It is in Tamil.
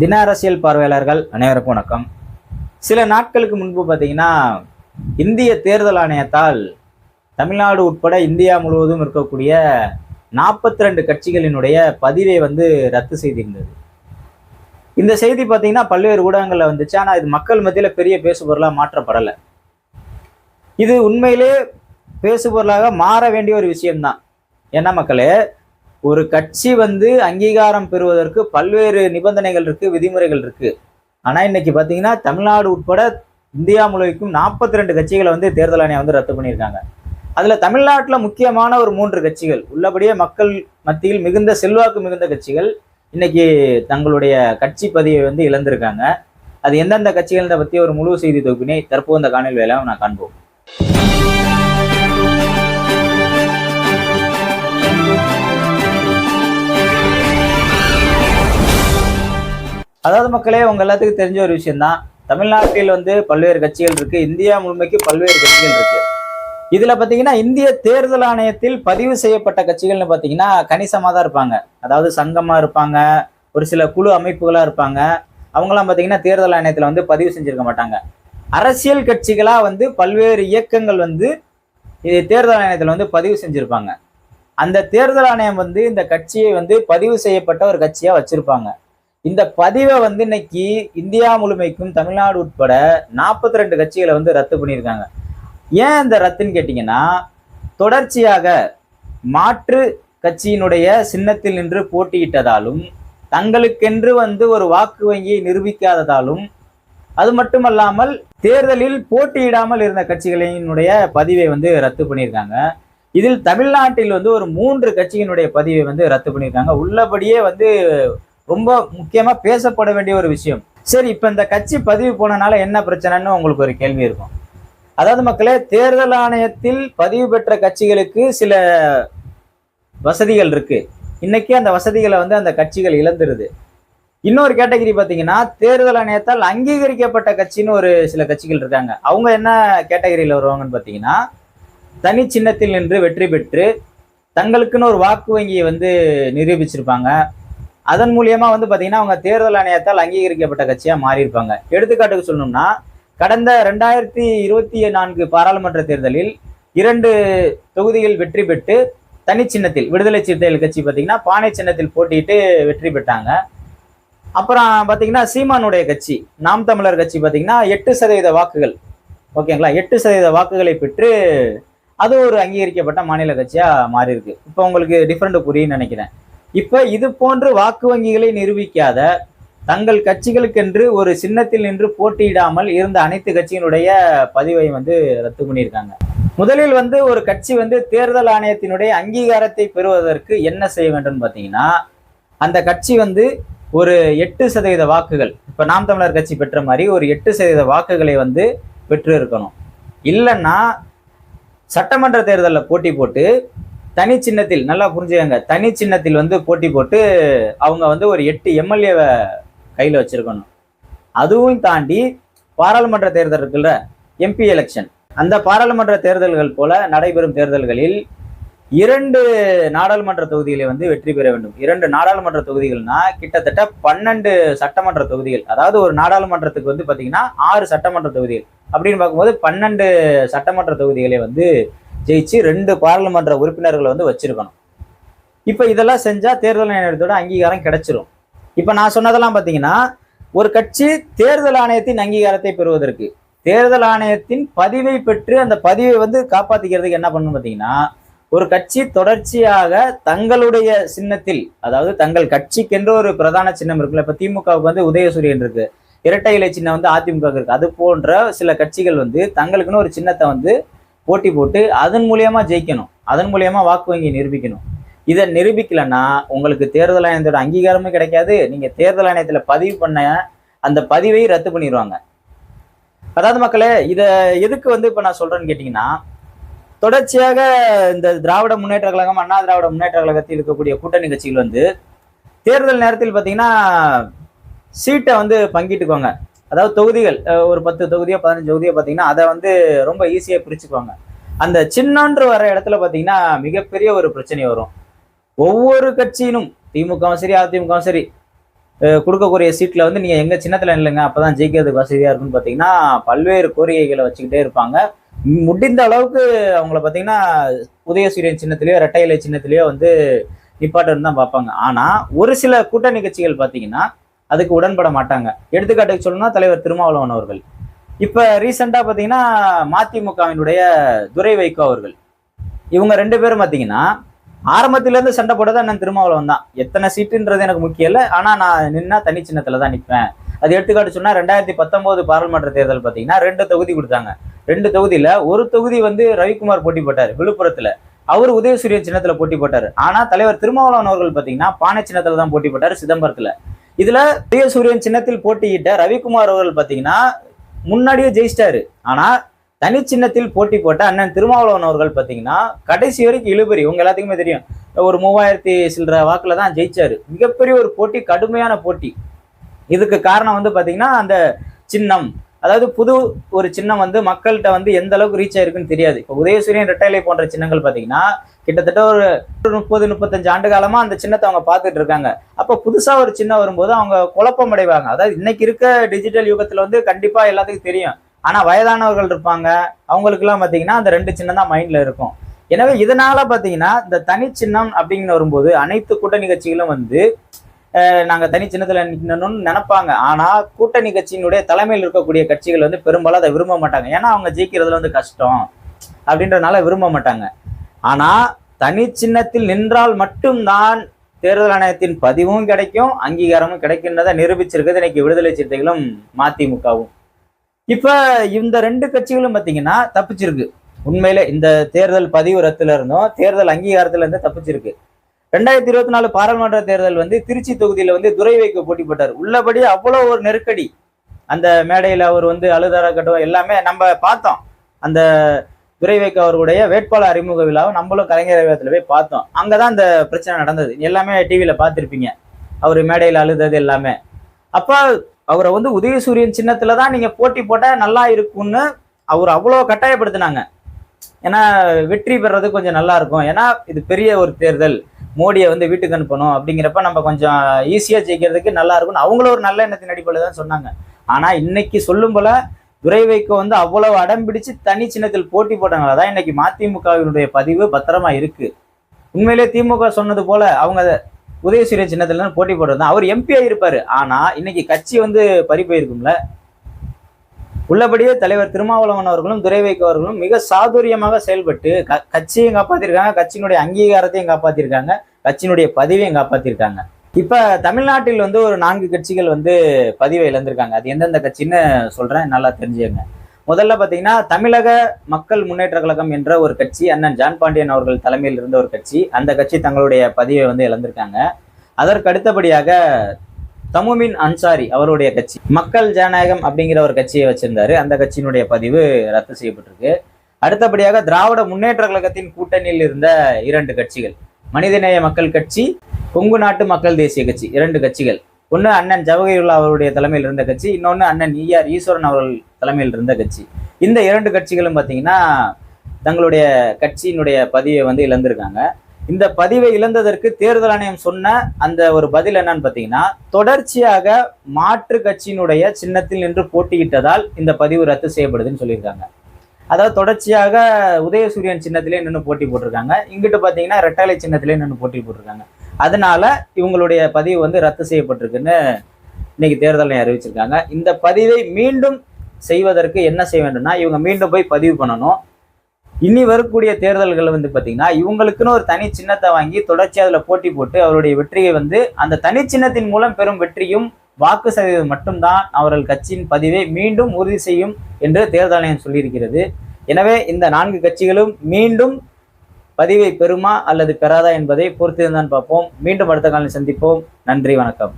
தின அரசியல் பார்வையாளர்கள் அனைவருக்கும் வணக்கம். சில நாட்களுக்கு முன்பு பார்த்தீங்கன்னா இந்திய தேர்தல் ஆணையத்தால் தமிழ்நாடு உட்பட இந்தியா முழுவதும் இருக்கக்கூடிய நாற்பத்தி ரெண்டு கட்சிகளினுடைய பதிவை வந்து ரத்து செய்திருந்தது. இந்த செய்தி பார்த்தீங்கன்னா பல்வேறு ஊடகங்களில் வந்துச்சு. ஆனால் இது மக்கள் மத்தியில் பெரிய பேசுபொருளாக மாற்றப்படலை. இது உண்மையிலே பேசுபொருளாக மாற வேண்டிய ஒரு விஷயம்தான். என்ன மக்களே ஒரு கட்சி வந்து அங்கீகாரம் பெறுவதற்கு பல்வேறு நிபந்தனைகள் இருக்கு விதிமுறைகள் இருக்கு. ஆனா இன்னைக்கு பாத்தீங்கன்னா தமிழ்நாடு உட்பட இந்தியா முழுவதும் நாற்பத்தி ரெண்டு கட்சிகளை வந்து தேர்தல் ஆணையம் வந்து ரத்து பண்ணியிருக்காங்க. அதுல தமிழ்நாட்டில் முக்கியமான ஒரு மூன்று கட்சிகள் உள்ளபடியே மக்கள் மத்தியில் மிகுந்த செல்வாக்கு மிகுந்த கட்சிகள் இன்னைக்கு தங்களுடைய கட்சி பதிவை வந்து இழந்திருக்காங்க. அது எந்தெந்த கட்சிகள் பத்தி ஒரு முழு செய்தி தொகுப்பினை தற்போது இந்த காணொலி வேலை நான் காண்போம். அதாவது மக்களே உங்க எல்லாத்துக்கும் தெரிஞ்ச ஒரு விஷயம்தான். தமிழ்நாட்டில் வந்து பல்வேறு கட்சிகள் இருக்கு. இந்தியா முழுமைக்கு பல்வேறு கட்சிகள் இருக்கு. இதுல பாத்தீங்கன்னா இந்திய தேர்தல் ஆணையத்தில் பதிவு செய்யப்பட்ட கட்சிகள்னு பாத்தீங்கன்னா கணிசமா தான் இருப்பாங்க. அதாவது சங்கமா இருப்பாங்க ஒரு சில குழு அமைப்புகளா இருப்பாங்க. அவங்களாம் பாத்தீங்கன்னா தேர்தல் ஆணையத்துல வந்து பதிவு செஞ்சிருக்க மாட்டாங்க. அரசியல் கட்சிகளா வந்து பல்வேறு இயக்கங்கள் வந்து தேர்தல் ஆணையத்துல வந்து பதிவு செஞ்சிருப்பாங்க. அந்த தேர்தல் ஆணையம் வந்து இந்த கட்சியை வந்து பதிவு செய்யப்பட்ட ஒரு கட்சியா வச்சிருப்பாங்க. இந்த பதிவை வந்து இன்னைக்கு இந்தியா முழுமைக்கும் தமிழ்நாடு உட்பட நாற்பத்தி ரெண்டு கட்சிகளை வந்து ரத்து பண்ணியிருக்காங்க. ஏன் இந்த ரத்துன்னு கேட்டிங்கன்னா தொடர்ச்சியாக மாற்று கட்சியினுடைய சின்னத்தில் நின்று போட்டியிட்டதாலும் தங்களுக்கென்று வந்து ஒரு வாக்கு வங்கியை நிரூபிக்காததாலும் அது மட்டுமல்லாமல் தேர்தலில் போட்டியிடாமல் இருந்த கட்சிகளினுடைய பதிவை வந்து ரத்து பண்ணியிருக்காங்க. இதில் தமிழ்நாட்டில் வந்து ஒரு மூன்று கட்சியினுடைய பதிவை வந்து ரத்து பண்ணியிருக்காங்க. உள்ளபடியே வந்து ரொம்ப முக்கியமா பேசப்பட வேண்டிய ஒரு விஷயம். சரி இப்ப இந்த கட்சி பதிவு போனனால என்ன பிரச்சனைன்னு உங்களுக்கு ஒரு கேள்வி இருக்கும். அதாவது மக்களே தேர்தல் ஆணையத்தில் பதிவு பெற்ற கட்சிகளுக்கு சில வசதிகள் இருக்கு. இன்னைக்கு அந்த வசதிகளை வந்து அந்த கட்சிகள் இழந்துருது. இன்னொரு கேட்டகரி பார்த்தீங்கன்னா தேர்தல் ஆணையத்தால் அங்கீகரிக்கப்பட்ட கட்சின்னு ஒரு சில கட்சிகள் இருக்காங்க. அவங்க என்ன கேட்டகரியில் வருவாங்கன்னு பார்த்தீங்கன்னா தனி சின்னத்தில் நின்று வெற்றி பெற்று தங்களுக்குன்னு ஒரு வாக்கு வங்கியை வந்து நிரூபிச்சிருப்பாங்க. அதன் மூலியமா வந்து பார்த்தீங்கன்னா அவங்க தேர்தல் ஆணையத்தால் அங்கீகரிக்கப்பட்ட கட்சியாக மாறியிருப்பாங்க. எடுத்துக்காட்டுக்கு சொல்லணும்னா கடந்த ரெண்டாயிரத்தி இருபத்தி நான்கு பாராளுமன்ற தேர்தலில் இரண்டு தொகுதிகள் வெற்றி பெற்று தனி சின்னத்தில் விடுதலை சிறுத்தைகள் கட்சி பார்த்தீங்கன்னா பானை சின்னத்தில் போட்டிட்டு வெற்றி பெற்றாங்க. அப்புறம் பார்த்தீங்கன்னா சீமானுடைய கட்சி நாம் தமிழர் கட்சி பார்த்தீங்கன்னா எட்டு சதவீத வாக்குகள் ஓகேங்களா? எட்டு சதவீத வாக்குகளை பெற்று அது ஒரு அங்கீகரிக்கப்பட்ட மாநில கட்சியாக மாறி இருக்கு இப்போ உங்களுக்கு டிஃப்ரெண்ட் புரியும்னு நினைக்கிறேன். இப்ப இது போன்று வாக்கு வங்கிகளை நிரூபிக்காத தங்கள் கட்சிகளுக்கென்று ஒரு சின்னத்தில் நின்று போட்டியிடாமல் இருந்த அனைத்து கட்சியினுடைய பதிவை வந்து ரத்து பண்ணியிருக்காங்க. முதலில் வந்து ஒரு கட்சி வந்து தேர்தல் ஆணையத்தினுடைய அங்கீகாரத்தை பெறுவதற்கு என்ன செய்ய வேண்டும் பார்த்தீங்கன்னா அந்த கட்சி வந்து ஒரு எட்டு சதவீத வாக்குகள் இப்ப நாம் தமிழர் கட்சி பெற்ற மாதிரி ஒரு எட்டு சதவீத வாக்குகளை வந்து பெற்று இருக்கணும் இல்லைன்னா சட்டமன்ற தேர்தலில் போட்டி போட்டு தனி சின்னத்தில் நல்லா புரிஞ்சுக்கங்க. தனி சின்னத்தில் வந்து போட்டி போட்டு அவங்க வந்து ஒரு எட்டு எம்எல்ஏவை கையில் வச்சிருக்கணும். அதுவும் தாண்டி பாராளுமன்ற தேர்தல் இருக்குல்ல எம்பி எலெக்ஷன் அந்த பாராளுமன்ற தேர்தல்கள் போல நடைபெறும் தேர்தல்களில் இரண்டு நாடாளுமன்ற தொகுதிகளை வந்து வெற்றி பெற வேண்டும். இரண்டு நாடாளுமன்ற தொகுதிகள்னா கிட்டத்தட்ட பன்னெண்டு சட்டமன்ற தொகுதிகள். அதாவது ஒரு நாடாளுமன்றத்துக்கு வந்து பார்த்தீங்கன்னா ஆறு சட்டமன்ற தொகுதிகள். அப்படின்னு பார்க்கும்போது பன்னெண்டு சட்டமன்ற தொகுதிகளை வந்து ஜெயிச்சு ரெண்டு பாராளுமன்ற உறுப்பினர்களை வந்து வச்சிருக்கணும். இப்போ இதெல்லாம் செஞ்சால் தேர்தல் ஆணையத்தோட அங்கீகாரம் கிடைச்சிரும். இப்போ நான் சொன்னதெல்லாம் பார்த்தீங்கன்னா ஒரு கட்சி தேர்தல் ஆணையத்தின் அங்கீகாரத்தை பெறுவதற்கு தேர்தல் ஆணையத்தின் பதிவை பெற்று அந்த பதிவை வந்து காப்பாற்றிக்கிறதுக்கு என்ன பண்ணணும் பார்த்தீங்கன்னா ஒரு கட்சி தொடர்ச்சியாக தங்களுடைய சின்னத்தில் அதாவது தங்கள் கட்சிக்கென்று ஒரு பிரதான சின்னம் இருக்குல்ல இப்போ திமுகவுக்கு வந்து உதயசூரியன் இருக்கு இரட்டை இலை சின்னம் வந்து அதிமுக இருக்கு. அது போன்ற சில கட்சிகள் வந்து தங்களுக்குன்னு ஒரு சின்னத்தை வந்து போட்டி போட்டு அதன் மூலியமாக ஜெயிக்கணும். அதன் மூலியமாக வாக்கு வங்கி நிரூபிக்கணும். இதை நிரூபிக்கலைன்னா உங்களுக்கு தேர்தல் ஆணையத்தோட அங்கீகாரமும் கிடைக்காது. நீங்கள் தேர்தல் ஆணையத்தில் பதிவு பண்ண அந்த பதிவை ரத்து பண்ணிடுவாங்க அதாவது மக்களே இதை எதுக்கு வந்து இப்போ நான் சொல்கிறேன்னு கேட்டிங்கன்னா தொடர்ச்சியாக இந்த திராவிட முன்னேற்ற கழகம் அண்ணா திராவிட முன்னேற்ற கழகத்தில் இருக்கக்கூடிய கூட்டணி கட்சிகள் வந்து தேர்தல் நேரத்தில் பார்த்தீங்கன்னா சீட்டை வந்து பங்கிட்டுக்கோங்க. அதாவது தொகுதிகள் ஒரு பத்து தொகுதியோ பதினஞ்சு தொகுதியோ பார்த்தீங்கன்னா அதை வந்து ரொம்ப ஈஸியாக பிரிச்சுக்குவாங்க. அந்த சின்னன்று வர இடத்துல பார்த்தீங்கன்னா மிகப்பெரிய ஒரு பிரச்சனை வரும். ஒவ்வொரு கட்சியினும் திமுகவும் சரி அதிமுகவும் சரி கொடுக்கக்கூடிய சீட்டில் வந்து நீங்கள் எங்கள் சின்னத்தில் இல்லைங்க அப்போ தான் ஜெயிக்கிறதுக்கு வசதியாக இருக்குன்னு பார்த்தீங்கன்னா பல்வேறு கோரிக்கைகளை வச்சுக்கிட்டே இருப்பாங்க. முடிந்த அளவுக்கு அவங்கள பார்த்தீங்கன்னா உதயசூரியன் சின்னத்திலேயோ ரெட்டை இலை சின்னத்திலேயோ வந்து நிப்பாட்டன்னு தான் பார்ப்பாங்க ஆனால் ஒரு சில கூட்டணி கட்சிகள் பார்த்தீங்கன்னா அதுக்கு உடன்பட மாட்டாங்க. எடுத்துக்காட்டுக்கு சொல்லணும்னா தலைவர் திருமாவளவன் அவர்கள். இப்போ ரீசெண்டாக பார்த்தீங்கன்னா மதிமுகவினுடைய துரை வைகோ அவர்கள். இவங்க ரெண்டு பேரும் பார்த்தீங்கன்னா ஆரம்பத்திலேருந்து சண்டை போட்டது அண்ணன் திருமாவளவன் தான். எத்தனை சீட்டுன்றது எனக்கு முக்கியம் இல்லை. ஆனால் நான் நின்னா தனி சின்னத்தில் தான் நிற்பேன் அது எடுத்துக்காட்டு சொன்னால் ரெண்டாயிரத்தி பத்தொம்போது பாராளுமன்ற தேர்தல் பார்த்தீங்கன்னா ரெண்டு தொகுதி கொடுத்தாங்க. ரெண்டு தொகுதியில் ஒரு தொகுதி வந்து ரவிக்குமார் போட்டி போட்டார் விழுப்புரத்தில். அவர் உதயசூரியன் சின்னத்தில் போட்டி போட்டார். ஆனால் தலைவர் திருமாவளவன் அவர்கள் பார்த்தீங்கன்னா பானை சின்னத்தில் தான் போட்டி போட்டார் சிதம்பரத்தில். இதுல உதயசூரியன் சின்னத்தில் போட்டியிட்ட ரவிக்குமார் அவர்கள் பாத்தீங்கன்னா முன்னாடியே ஜெயிச்சிட்டாரு. ஆனா தனி சின்னத்தில் போட்டி போட்ட அண்ணன் திருமாவளவன் அவர்கள் பார்த்தீங்கன்னா கடைசி வரைக்கும் இழுபறி. உங்க எல்லாத்துக்குமே தெரியும். ஒரு மூவாயிரத்தி சில்லற வாக்குல தான் ஜெயிச்சாரு. மிகப்பெரிய ஒரு போட்டி கடுமையான போட்டி. இதுக்கு காரணம் வந்து பாத்தீங்கன்னா அந்த சின்னம். அதாவது புது ஒரு சின்னம் வந்து மக்கள்கிட்ட வந்து எந்த அளவுக்கு ரீச் ஆயிருக்குன்னு தெரியாது. இப்போ உதயசூரியன் ரெட்டைலை போன்ற சின்னங்கள் பார்த்தீங்கன்னா கிட்டத்தட்ட ஒரு முப்பது முப்பத்தஞ்சு ஆண்டு காலமா அந்த சின்னத்தை அவங்க பார்த்துட்டு இருக்காங்க. அப்போ புதுசா ஒரு சின்னம் வரும்போது அவங்க குழப்பம் அடைவாங்க. அதாவது இன்னைக்கு இருக்க டிஜிட்டல் யுகத்துல வந்து கண்டிப்பா எல்லாத்துக்கும் தெரியும். ஆனா வயதானவர்கள் இருப்பாங்க. அவங்களுக்குலாம் பார்த்தீங்கன்னா அந்த ரெண்டு சின்னம் தான் மைண்ட்ல இருக்கும். எனவே இதனால பார்த்தீங்கன்னா இந்த தனி சின்னம் அப்படின்னு வரும்போது அனைத்து கூட்ட நிகழ்ச்சிகளும் வந்து நாங்கள் நாங்க தனி சின்னத்தில் நிக்கணும்னு நினைப்பாங்க. ஆனா கூட்டணி கட்சியினுடைய தலைமையில் இருக்கக்கூடிய கட்சிகள் வந்து பெரும்பாலும் அதை விரும்ப மாட்டாங்க. ஏன்னா அவங்க ஜெயிக்கிறதுல வந்து கஷ்டம் அப்படின்றதுனால விரும்ப மாட்டாங்க. ஆனா தனி சின்னத்தில் நின்றால் மட்டும்தான் தேர்தல் ஆணையத்தின் பதிவும் கிடைக்கும் அங்கீகாரமும் கிடைக்கின்றதை நிரூபிச்சிருக்கிறது இன்னைக்கு விடுதலை சிறுத்தைகளும் மதிமுகவும். இப்ப இந்த ரெண்டு கட்சிகளும் பாத்தீங்கன்னா தப்பிச்சிருக்கு. உண்மையில இந்த தேர்தல் பதிவு ரத்துல இருந்தும் தேர்தல் அங்கீகாரத்துல இருந்து தப்பிச்சிருக்கு. ரெண்டாயிரத்தி இருபத்தி நாலு பாராளுமன்ற தேர்தல் வந்து திருச்சி தொகுதியில வந்து துரை வைக்க போட்டி போட்டார். உள்ளபடி அவ்வளோ ஒரு நெருக்கடி. அந்த மேடையில் அவர் வந்து அழுதாரா கட்டும் எல்லாமே நம்ம பார்த்தோம். அந்த துரை வைக்க அவர்களுடைய வேட்பாளர் அறிமுக விழாவை நம்மளும் கலைஞர் அறிவகத்துல போய் பார்த்தோம். அங்கே தான் அந்த பிரச்சனை நடந்தது. எல்லாமே டிவியில் பார்த்துருப்பீங்க. அவர் மேடையில் அழுதது எல்லாமே. அப்போ அவரை வந்து உதயசூரியன் சின்னத்தில் தான் நீங்கள் போட்டி போட்டால் நல்லா இருக்கும்னு அவர் அவ்வளோ கட்டாயப்படுத்தினாங்க. ஏன்னா வெற்றி பெறது கொஞ்சம் நல்லா இருக்கும். ஏன்னா இது பெரிய ஒரு தேர்தல். மோடியை வந்து வீட்டுக்கு அனுப்பணும் அப்படிங்கிறப்ப நம்ம கொஞ்சம் ஈஸியாக ஜெயிக்கிறதுக்கு நல்லா இருக்கும்னு அவங்களும் ஒரு நல்ல எண்ணத்தின் அடிப்படையில் தான் சொன்னாங்க. ஆனால் இன்னைக்கு சொல்லும் போல துரை வந்து அவ்வளவு அடம் பிடிச்சு தனி சின்னத்தில் போட்டி போட்டனால தான் இன்னைக்கு மதிமுகவினுடைய பதிவு பத்திரமா இருக்கு. உண்மையிலே திமுக சொன்னது போல அவங்க உதயசூரிய சின்னத்துல தான் போட்டி போடுறது அவர் எம்பி இருப்பாரு. ஆனா இன்னைக்கு கட்சி வந்து பறி போயிருக்கும்ல. உள்ளபடியே தலைவர் திருமாவளவன் அவர்களும் துரைவைக்கு அவர்களும் மிக சாதுரியமாக செயல்பட்டு க- கட்சியையும் காப்பாத்திருக்காங்க கட்சியினுடைய அங்கீகாரத்தையும் காப்பாத்திருக்காங்க கட்சியினுடைய பதிவையும் காப்பாத்திருக்காங்க. இப்ப தமிழ்நாட்டில் வந்து ஒரு நான்கு கட்சிகள் வந்து பதிவை இழந்திருக்காங்க. அது எந்தெந்த கட்சின்னு சொல்றேன் நல்லா தெரிஞ்சுக்கங்க. முதல்ல பாத்தீங்கன்னா தமிழக மக்கள் முன்னேற்ற கழகம் என்ற ஒரு கட்சி அண்ணன் ஜான் பாண்டியன் அவர்கள் தலைமையில் இருந்த ஒரு கட்சி அந்த கட்சி தங்களுடைய பதிவை வந்து இழந்திருக்காங்க. அதற்கு அடுத்தபடியாக தமுமின் அன்சாரி அவருடைய கட்சி. மக்கள் ஜனநாயகம் அப்படிங்கிற ஒரு கட்சியை வச்சிருந்தாரு. அந்த கட்சியினுடைய பதிவு ரத்து செய்யப்பட்டிருக்கு. அடுத்தபடியாக திராவிட முன்னேற்ற கழகத்தின் கூட்டணியில் இருந்த இரண்டு கட்சிகள். மனிதநேய மக்கள் கட்சி கொங்கு நாட்டு மக்கள் தேசிய கட்சி இரண்டு கட்சிகள். ஒன்று அண்ணன் ஜவஹர்லால் அவருடைய தலைமையில் இருந்த கட்சி இன்னொன்று அண்ணன் ஈஆர் ஈஸ்வரன் அவர்கள் தலைமையில் இருந்த கட்சி. இந்த இரண்டு கட்சிகளும் பார்த்தீங்கன்னா தங்களுடைய கட்சியினுடைய பதிவை வந்து இழந்திருக்காங்க. இந்த பதிவை இழந்ததற்கு தேர்தல் ஆணையம் சொன்ன அந்த ஒரு பதில் என்னன்னு பார்த்தீங்கன்னா தொடர்ச்சியாக மாற்று கட்சியினுடைய சின்னத்தில் நின்று போட்டியிட்டதால் இந்த பதிவு ரத்து செய்யப்படுதுன்னு சொல்லியிருக்காங்க. அதாவது தொடர்ச்சியாக உதயசூரியன் சின்னத்திலே நின்று போட்டி போட்டிருக்காங்க. இங்கிட்டு பார்த்தீங்கன்னா ரெட்டலை சின்னத்திலே நின்று போட்டி போட்டிருக்காங்க. அதனால இவங்களுடைய பதிவு வந்து ரத்து செய்யப்பட்டிருக்குன்னு இன்னைக்கு தேர்தல் அறிவிச்சிருக்காங்க. இந்த பதிவை மீண்டும் செய்வதற்கு என்ன செய்ய வேண்டும்னா இவங்க மீண்டும் போய் பதிவு பண்ணணும். இனி வரக்கூடிய தேர்தல்கள் வந்து பார்த்தீங்கன்னா இவங்களுக்குன்னு ஒரு தனி சின்னத்தை வாங்கி தொடர்ச்சி அதில் போட்டி போட்டு அவருடைய வெற்றியை வந்து அந்த தனி சின்னத்தின் மூலம் பெறும் வெற்றியும் வாக்கு சதவீதம் மட்டும்தான் அவர்கள் கட்சியின் பதிவை மீண்டும் உறுதி செய்யும் என்று தேர்தல் ஆணையம் சொல்லியிருக்கிறது. எனவே இந்த நான்கு கட்சிகளும் மீண்டும் பதிவை பெறுமா அல்லது பெறாதா என்பதை பொறுத்திருந்தான் பார்ப்போம். மீண்டும் அடுத்த காலம் சந்திப்போம். நன்றி வணக்கம்.